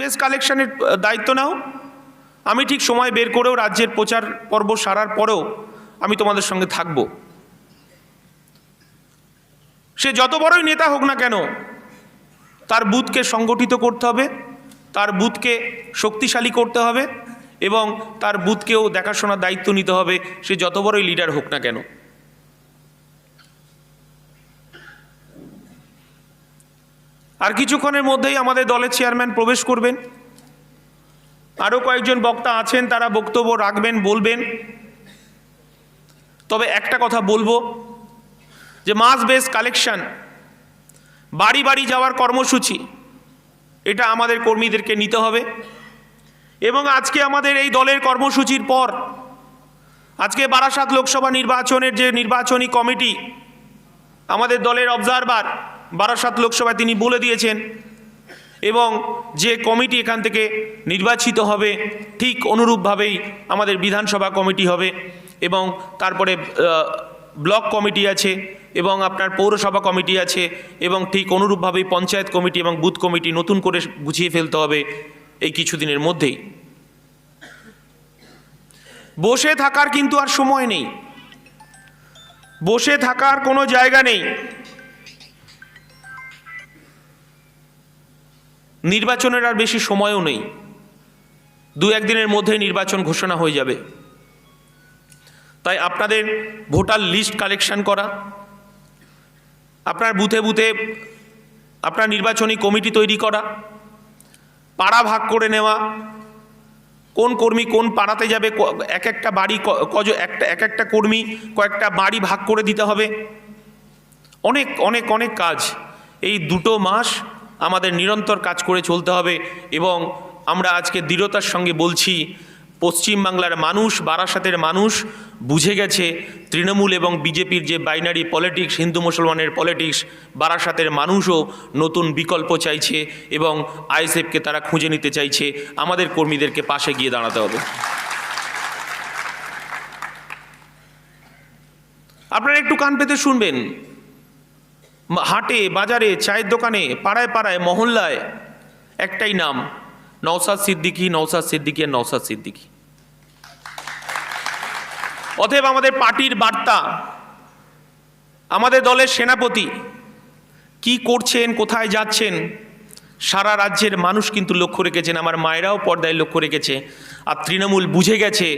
বেশ কালেকশনের দায়িত্ব নাও। আমি ঠিক সময় বের করেও রাজ্যের প্রচার পর্ব সারার পরেও আমি তোমাদের সঙ্গে থাকব। সে যত বড়ই নেতা হোক না কেন, তার বুথকে সংগঠিত করতে হবে, তার বুথকে শক্তিশালী করতে হবে এবং তার বুথকেও দেখাশোনার দায়িত্ব নিতে হবে, সে যত বড়ই লিডার হোক না কেন। আর কিছুক্ষণের মধ্যেই আমাদের দলের চেয়ারম্যান প্রবেশ করবেন। আরও কয়েকজন বক্তা আছেন, তারা বক্তব্য রাখবেন, বলবেন। তবে একটা কথা বলব, যে মাস বেস কালেকশন। বাড়ি বাড়ি যাওয়ার কর্মসূচি, এটা আমাদের কর্মীদেরকে নিতে হবে। এবং আজকে আমাদের এই দলের কর্মসূচির পর, আজকে বারাসাত লোকসভা নির্বাচনের যে নির্বাচনী কমিটি, আমাদের দলের অবজারভার বারাসাত লোকসভায় তিনি বলে দিয়েছেন, এবং যে কমিটি এখান থেকে নির্বাচিত হবে, ঠিক অনুরূপভাবেই আমাদের বিধানসভা কমিটি হবে, এবং তারপরে ব্লক কমিটি আছে, এবং আপনার পৌরসভা কমিটি আছে, এবং ঠিক অনুরূপভাবেই পঞ্চায়েত কমিটি এবং বুথ কমিটি নতুন করে গুছিয়ে ফেলতে হবে এই কিছুদিনের মধ্যেই। বসে থাকার কিন্তু আর সময় নেই। বসে থাকার কোনো জায়গা নেই। নির্বাচনের আর বেশি সময়ও নেই। দু একদিনের মধ্যে নির্বাচন ঘোষণা হয়ে যাবে। তাই আপনাদের ভোটার লিস্ট কালেকশন করা, আপনার বুথে বুথে আপনার নির্বাচনী কমিটি তৈরি করা, পাড়া ভাগ করে নেওয়া, কোন কর্মী কোন পাড়াতে যাবে এক একটা বাড়ি কজ, একটা, এক একটা কর্মী কয়েকটা বাড়ি ভাগ করে দিতে হবে। অনেক অনেক অনেক কাজ। এই দুটো মাস আমাদের নিরন্তর কাজ করে চলতে হবে এবং আমরা আজকে দৃঢ়তার সঙ্গে বলছি, পশ্চিমবাংলার মানুষ, বারাসাতের মানুষ বুঝে গেছে, তৃণমূল এবং বিজেপির যে বাইনারি পলিটিক্স হিন্দু মুসলমানের পলিটিক্স বারাসাতের মানুষও নতুন বিকল্প চাইছে এবং আইএসএফকে তারা খুঁজে নিতে চাইছে। আমাদের কর্মীদেরকে পাশে গিয়ে দাঁড়াতে হবে। আপনারা একটু কান পেতে শুনবেন। হাটে, বাজারে, চায়ের দোকানে, পাড়ায় পাড়ায়, মহল্লায়, একটাই নাম নওসাদ সিদ্দিকি নওসাদ সিদ্দিকী, আর নওসাদ সিদ্দিকী। অতএব আমাদের পার্টির বার্তা, আমাদের দলের সেনাপতি, কি করছেন, কোথায় যাচ্ছেন সারা রাজ্যের মানুষ কিন্তু লক্ষ্য রেখেছেন, আমার মায়েরাও পর্দায় লক্ষ্য রেখেছে। আর তৃণমূল বুঝে গেছে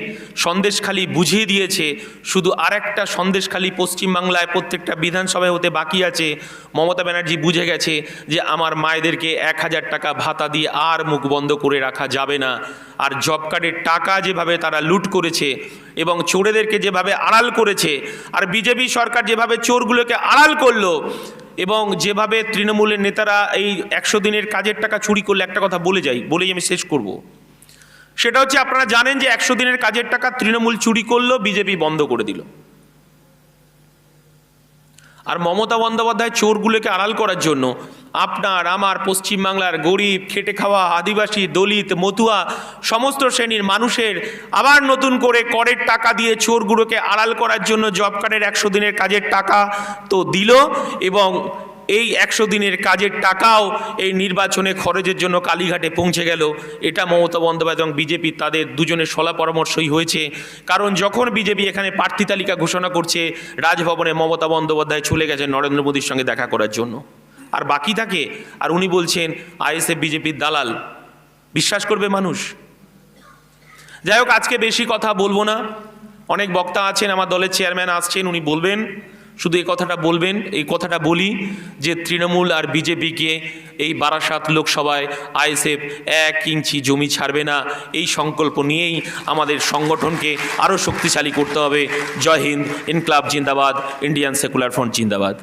সন্দেশখালি বুঝিয়ে দিয়েছে, শুধু আর একটা সন্দেশখালি পশ্চিমবাংলায় প্রত্যেকটা বিধানসভায় হতে বাকি আছে। মমতা ব্যানার্জি বুঝে গেছে যে আমার মায়েদেরকে এক হাজার টাকা ভাতা দিয়ে আর মুখ বন্ধ করে রাখা যাবে না। আর জব কার্ডের টাকা যেভাবে তারা লুট করেছে এবং চোরেদেরকে যেভাবে আড়াল করেছে, আর বিজেপি সরকার যেভাবে চোরগুলোকে আড়াল করল এবং যেভাবে তৃণমূলের নেতারা এই একশো দিনের কাজের টাকা চুরি করলে একটা কথা বলে যাই, বলেই আমি শেষ করব। সেটা হচ্ছে আপনারা জানেন যে একশো দিনের কাজের টাকা তৃণমূল চুরি করল, বিজেপি বন্ধ করে দিল। আর মমতা বন্দ্যোপাধ্যায় চোরগুলোকে আড়াল করার জন্য। আপনার, আমার, পশ্চিমবাংলার গরিব, খেটে খাওয়া, আদিবাসী, দলিত, মতুয়া, সমস্ত শ্রেণির মানুষের আবার নতুন করে করের টাকা দিয়ে চোরগুলোকে আড়াল করার জন্য জব কার্ডের একশো দিনের কাজের টাকা তো দিল এবং এই একশো দিনের কাজের টাকাও এই নির্বাচনে খরচের জন্য কালীঘাটে পৌঁছে গেল। এটা মমতা বন্দ্যোপাধ্যায় এবং বিজেপি তাদের দুজনের সলা পরামর্শই হয়েছে। কারণ যখন বিজেপি এখানে প্রার্থী তালিকা ঘোষণা করছে, রাজভবনে মমতা বন্দ্যোপাধ্যায় চলে গেছে নরেন্দ্র মোদীর সঙ্গে দেখা করার জন্য। আর বাকি থাকে, আর উনি বলছেন, আইএসএফ বিজেপির দালাল। বিশ্বাস করবে মানুষ? যাই হোক, আজকে বেশি কথা বলব না। অনেক বক্তা আছেন, আমার দলের চেয়ারম্যান আসছেন, উনি বলবেন শুধু এই কথাটা বলবেন, এই কথাটা বলি যে তৃণমূল আর বিজেপিকে এই বারাসাত লোকসভায় আইএসএফ এক ইঞ্চি জমি ছাড়বে না। এই সংকল্প নিয়েই আমাদের সংগঠনকে আরও শক্তিশালী করতে হবে। জয় হিন্দ, ইনকলাব জিন্দাবাদ, ইন্ডিয়ান সেকুলার ফ্রন্ট জিন্দাবাদ।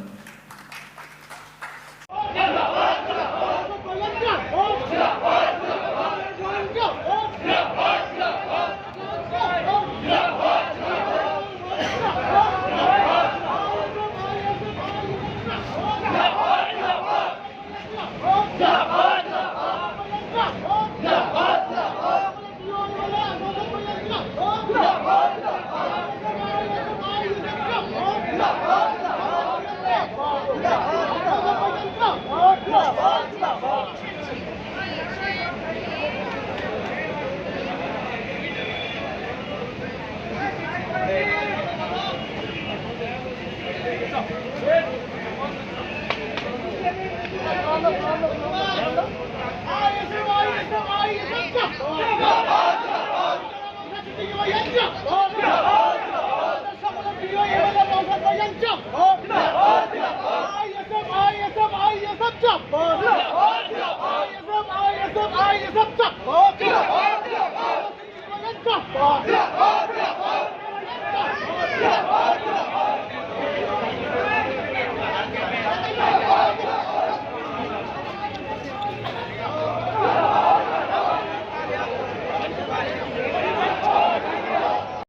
Oh,